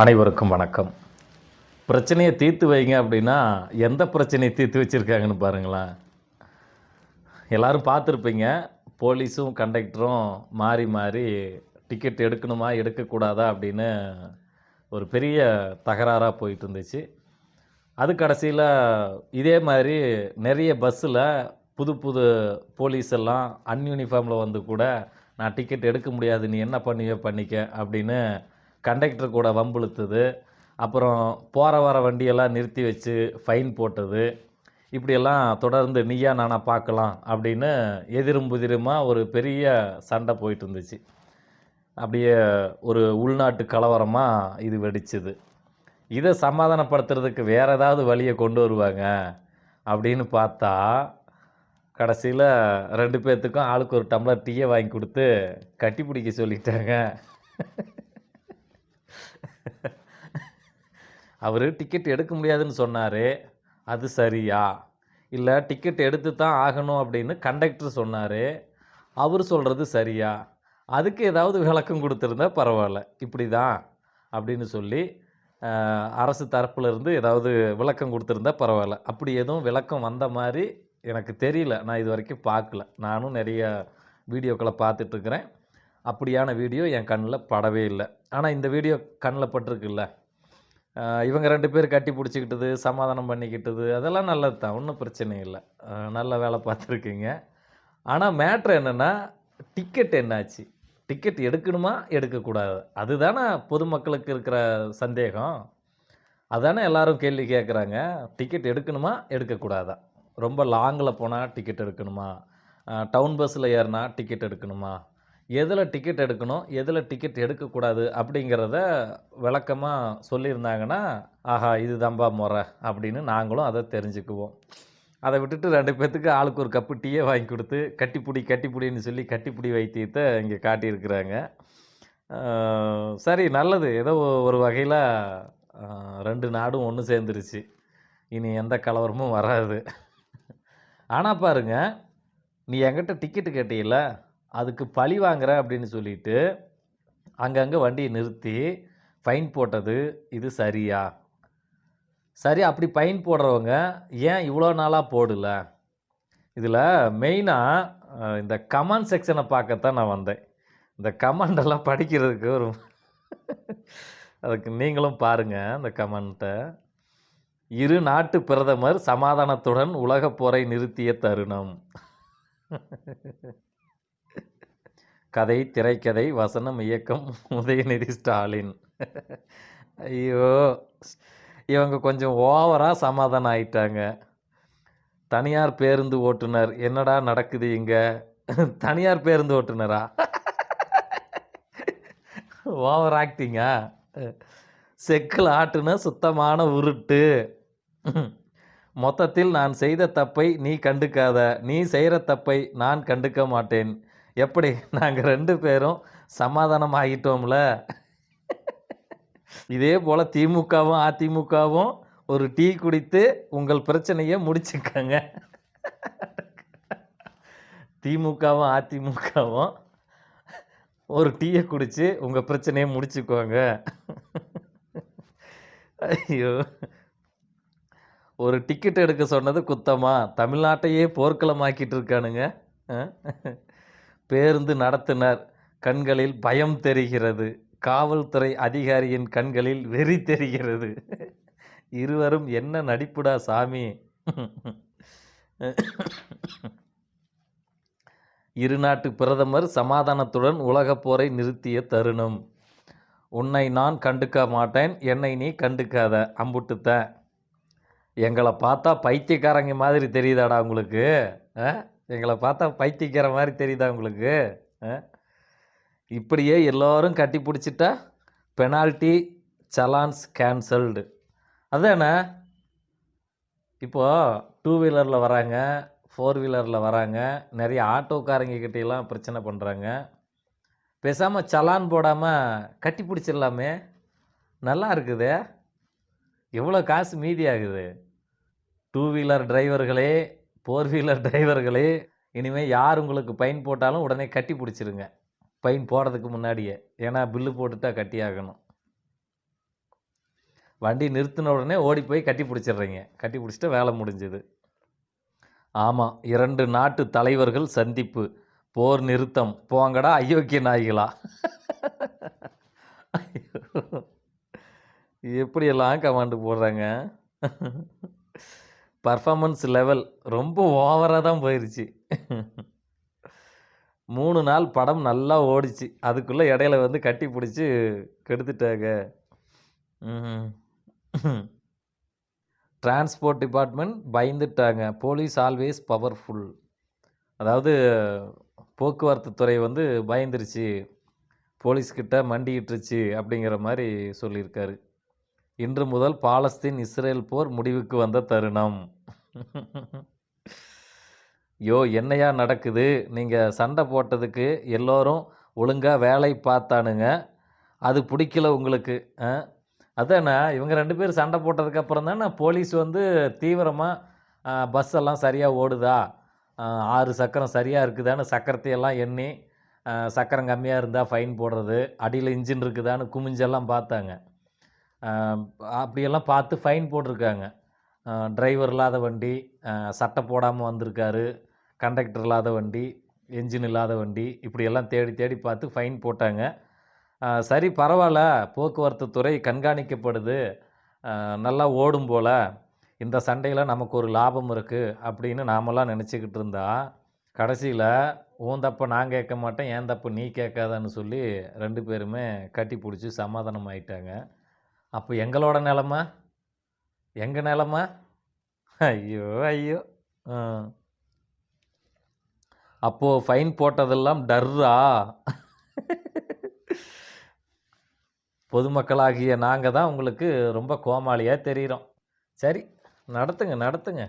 அனைவருக்கும் வணக்கம். பிரச்சனையை தீர்த்து வைங்க அப்படின்னா எந்த பிரச்சனையை தீர்த்து வச்சுருக்காங்கன்னு பாருங்களேன். எல்லோரும் பார்த்துருப்பீங்க போலீஸும் கண்டக்டரும் மாறி மாறி டிக்கெட் எடுக்கணுமா எடுக்கக்கூடாதா அப்படின்னு ஒரு பெரிய தகராறாக போயிட்டு இருந்துச்சு. அது கடைசியில் இதே மாதிரி நிறைய பஸ்ஸில் புது புது போலீஸ் எல்லாம் அன்யூனிஃபார்மில் வந்து கூட நான் டிக்கெட் எடுக்க முடியாது நீ என்ன பண்ணுவே பண்ணிக்க அப்படின்னு கண்டக்டர் கூட வம்பிழுத்தது. அப்புறம் போகிற வர வண்டியெல்லாம் நிறுத்தி வச்சு ஃபைன் போட்டது. இப்படியெல்லாம் தொடர்ந்து நீயா நானா பார்க்கலாம் அப்படின்னு எதிரும் புதிருமாக ஒரு பெரிய சண்டை போயிட்டு இருந்துச்சு அப்படியே ஒரு உள்நாட்டு கலவரமாக இது வெடிச்சுது. இதை சமாதானப்படுத்துறதுக்கு வேற ஏதாவது வழியை கொண்டு வருவாங்க அப்படின்னு பார்த்தா கடைசியில் ரெண்டு பேர்த்துக்கும் ஆளுக்கு ஒரு டம்ளர் டீயை வாங்கி கொடுத்து கட்டி பிடிக்க சொல்லிட்டாங்க. அவர் டிக்கெட் எடுக்க முடியாதுன்னு சொன்னார். அது சரியா? இல்லை டிக்கெட் எடுத்து தான் ஆகணும் அப்படின்னு கண்டக்டர் சொன்னார். அவர் சொல்கிறது சரியா? அதுக்கு ஏதாவது விளக்கம் கொடுத்துருந்தா பரவாயில்ல. இப்படி தான் அப்படின்னு சொல்லி அரசு தரப்புலேருந்து ஏதாவது விளக்கம் கொடுத்துருந்தா பரவாயில்ல. அப்படி எதுவும் விளக்கம் வந்த மாதிரி எனக்கு தெரியல. நான் இது வரைக்கும் பார்க்கல. நானும் நிறைய வீடியோக்களை பார்த்துட்ருக்குறேன் அப்படியான வீடியோ என் கண்ணில் படவே இல்லை. ஆனால் இந்த வீடியோ கண்ணில் பட்டிருக்குல்ல? இவங்க ரெண்டு பேர் கட்டி பிடிச்சிக்கிட்டது சமாதானம் பண்ணிக்கிட்டது அதெல்லாம் நல்லது தான் ஒன்றும் பிரச்சனை இல்லை. நல்ல வேலை பார்த்துருக்கீங்க. ஆனால் மேட்ரு என்னென்னா டிக்கெட் என்னாச்சு? டிக்கெட் எடுக்கணுமா? எடுக்கக்கூடாது. அதுதானே பொதுமக்களுக்கு இருக்கிற சந்தேகம். அதானே எல்லாரும் கேள்வி கேட்குறாங்க டிக்கெட் எடுக்கணுமா? எடுக்கக்கூடாதா? ரொம்ப லாங்கில் போனால் டிக்கெட் எடுக்கணுமா? டவுன் பஸ்ஸில் ஏறினா டிக்கெட் எடுக்கணுமா? எதில் டிக்கெட் எடுக்கணும் எதில் டிக்கெட் எடுக்கக்கூடாது அப்படிங்கிறத விளக்கமாக சொல்லியிருந்தாங்கன்னா ஆஹா இது தம்பா முறை அப்படின்னு நாங்களும் அதை தெரிஞ்சுக்குவோம். அதை விட்டுட்டு ரெண்டு பேர்த்துக்கு ஆளுக்கு ஒரு கப்பு டீயே வாங்கி கொடுத்து கட்டிப்பிடி கட்டிப்பிடின்னு சொல்லி கட்டிப்பிடி வைத்தியத்தை இங்கே காட்டியிருக்கிறாங்க. சரி நல்லது. ஏதோ ஒரு வகையில் ரெண்டு நாடும் ஒன்று சேர்ந்துருச்சு. இனி எந்த கலவரமும் வராது. ஆனால் பாருங்க நீ என்கிட்ட டிக்கெட்டு கேட்டீங்களா அதுக்கு பழி வாங்குற அப்படின்னு சொல்லிட்டு அங்கங்கே வண்டியை நிறுத்தி ஃபைன் போட்டது இது சரியா? சரி அப்படி ஃபைன் போடுறவங்க ஏன் இவ்வளோ நாளாக போடல? இதில் மெயினாக இந்த கமெண்ட் செக்ஷனை பார்க்கத்தான் நான் வந்தேன். இந்த கமெண்டெல்லாம் படிக்கிறதுக்கு ஒரு அதுக்கு நீங்களும் பாருங்கள் இந்த கமெண்ட்டை. இரு நாட்டு பிரதமர் சமாதானத்துடன் உலகப் போரை நிறுத்திய தருணம். கதை திரைக்கதை வசனம் இயக்கம் உதயநிதி ஸ்டாலின். ஐயோ இவங்க கொஞ்சம் ஓவராக சமாதானம் ஆயிட்டாங்க. தனியார் பேருந்து ஓட்டுநர் என்னடா நடக்குது இங்கே? தனியார் பேருந்து ஓட்டுநரா ஓவர் ஆக்டிங்கா? செக்கில் ஆட்டுன சுத்தமான உருட்டு. மொத்தத்தில் நான் செய்த தப்பை நீ கண்டுக்காத நீ செய்கிற தப்பை நான் கண்டுக்க மாட்டேன். எப்படி? நாங்கள் ரெண்டு பேரும் சமாதானம் ஆகிட்டோம்ல. இதே போல் திமுகவும் அதிமுகவும் ஒரு டீ குடித்து உங்கள் பிரச்சனையை முடிச்சுக்கங்க. திமுகவும் அதிமுகவும் ஒரு டீயை குடித்து உங்கள் பிரச்சனையை முடிச்சுக்கோங்க. ஐயோ. ஒரு டிக்கெட் எடுக்க சொன்னது குத்தமாக தமிழ்நாட்டையே போர்க்களமாக்கிட்டு இருக்கானுங்க. பேருந்து நடத்துனர். கண்களில் பயம் தெரிகிறது. காவல்துறை அதிகாரியின் கண்களில் வெறி தெரிகிறது. இருவரும் என்ன நடிப்புடா சாமி? இரு நாட்டு பிரதமர் சமாதானத்துடன் உலகப் போரை நிறுத்திய தருணம். உன்னை நான் கண்டுக்க மாட்டேன். என்னை நீ கண்டுக்காத. அம்புட்டுத்தேன் எங்களை பார்த்தா பைத்தியக்காரங்க மாதிரி தெரியுதாடா உங்களுக்கு? ஆ? எங்களை பார்த்தா பைத்தியக்கிற மாதிரி தெரியுதா உங்களுக்கு? ஆ? இப்படியே எல்லோரும் கட்டி பிடிச்சிட்டா பெனால்ட்டி சலான்ஸ் கேன்சல்டு அதானே? இப்போது டூ வீலரில் வராங்க ஃபோர் வீலரில் வராங்க நிறைய ஆட்டோக்காரங்க கிட்டேலாம் பிரச்சனை பண்ணுறாங்க பேசாமல் சலான் போடாமல் கட்டி பிடிச்சிடலாமே. நல்லா இருக்குது. எவ்வளோ காசு மீதி ஆகுது? டூ வீலர் டிரைவர்களே ஃபோர் வீலர் டிரைவர்களே இனிமேல் யார் உங்களுக்கு பைன் போட்டாலும் உடனே கட்டி பிடிச்சிருங்க. பைன் போடுறதுக்கு முன்னாடியே. ஏன்னா பில்லு போட்டுட்டா கட்டி ஆகணும். வண்டி நிறுத்தின உடனே ஓடி போய் கட்டி பிடிச்சிடுறீங்க. கட்டி பிடிச்சிட்டு வேலை முடிஞ்சுது. ஆமாம் இரண்டு நாட்டு தலைவர்கள் சந்திப்பு. போர் நிறுத்தம். போங்கடா அயோக்கிய நாய்களா? எப்படியெல்லாம் கமாண்டு போடுறாங்க? பர்ஃபார்மன்ஸ் லெவல் ரொம்ப ஓவராக தான் போயிடுச்சு மூணு நாள் படம் நல்லா ஓடிச்சு. அதுக்குள்ளே இடையில வந்து கட்டி பிடிச்சி கெடுத்துட்டாங்க. டிரான்ஸ்போர்ட் டிபார்ட்மெண்ட் பயந்துட்டாங்க. போலீஸ் ஆல்வேஸ் பவர்ஃபுல் அதாவது போக்குவரத்து துறை வந்து பயந்துருச்சு. போலீஸ்கிட்ட மண்டிக்கிட்டுருச்சு அப்படிங்கிற மாதிரி சொல்லியிருக்காரு. இன்று முதல் பாலஸ்தீன் இஸ்ரேல் போர் முடிவுக்கு வந்த தருணம். யோ என்னையா நடக்குது? நீங்கள் சண்டை போட்டதுக்கு எல்லோரும் ஒழுங்காக வேலை பார்த்தானுங்க. அது பிடிக்கல உங்களுக்கு ஆ? அதாண்ணா இவங்க ரெண்டு பேரும் சண்டை போட்டதுக்கப்புறம் தானே போலீஸ் வந்து தீவிரமாக பஸ் எல்லாம் சரியாக ஓடுதா? ஆறு சக்கரம் சரியாக இருக்குதான்னு சக்கரத்தையெல்லாம் எண்ணி சக்கரம் கம்மியாக இருந்தால் ஃபைன் போடுறது அடியில் இன்ஜின் இருக்குதான்னு குமிஞ்செல்லாம் பார்த்தாங்க. அப்படியெல்லாம் பார்த்து ஃபைன் போட்டிருக்காங்க. டிரைவர் இல்லாத வண்டி சட்டை போடாமல் வந்திருக்காரு கண்டக்டர் இல்லாத வண்டி என்ஜின் இல்லாத வண்டி இப்படியெல்லாம் தேடி தேடி பார்த்து ஃபைன் போட்டாங்க. சரி பரவாயில்ல போக்குவரத்து துறை கண்காணிக்கப்படுது. நல்லா ஓடும் போல். இந்த சண்டையில் நமக்கு ஒரு லாபம் இருக்குது அப்படின்னு நாமெல்லாம் நினச்சிக்கிட்டு இருந்தா கடைசியில் உன் தப்பை நான் கேட்க மாட்டேன் ஏன் தப்பு நீ கேட்காதன்னு சொல்லி ரெண்டு பேருமே கட்டி பிடிச்சி சமாதானம் ஆயிட்டாங்க. அப்போ எங்களோட நிலமா? எங்கள் நிலமா? ஐயோ ஐயோ. அப்போது ஃபைன் போட்டதெல்லாம் டர்ரா? பொதுமக்களாகிய நாங்கள் தான் உங்களுக்கு ரொம்ப கோமாளியாக தெரிகிறோம் சரி நடத்துங்க நடத்துங்க.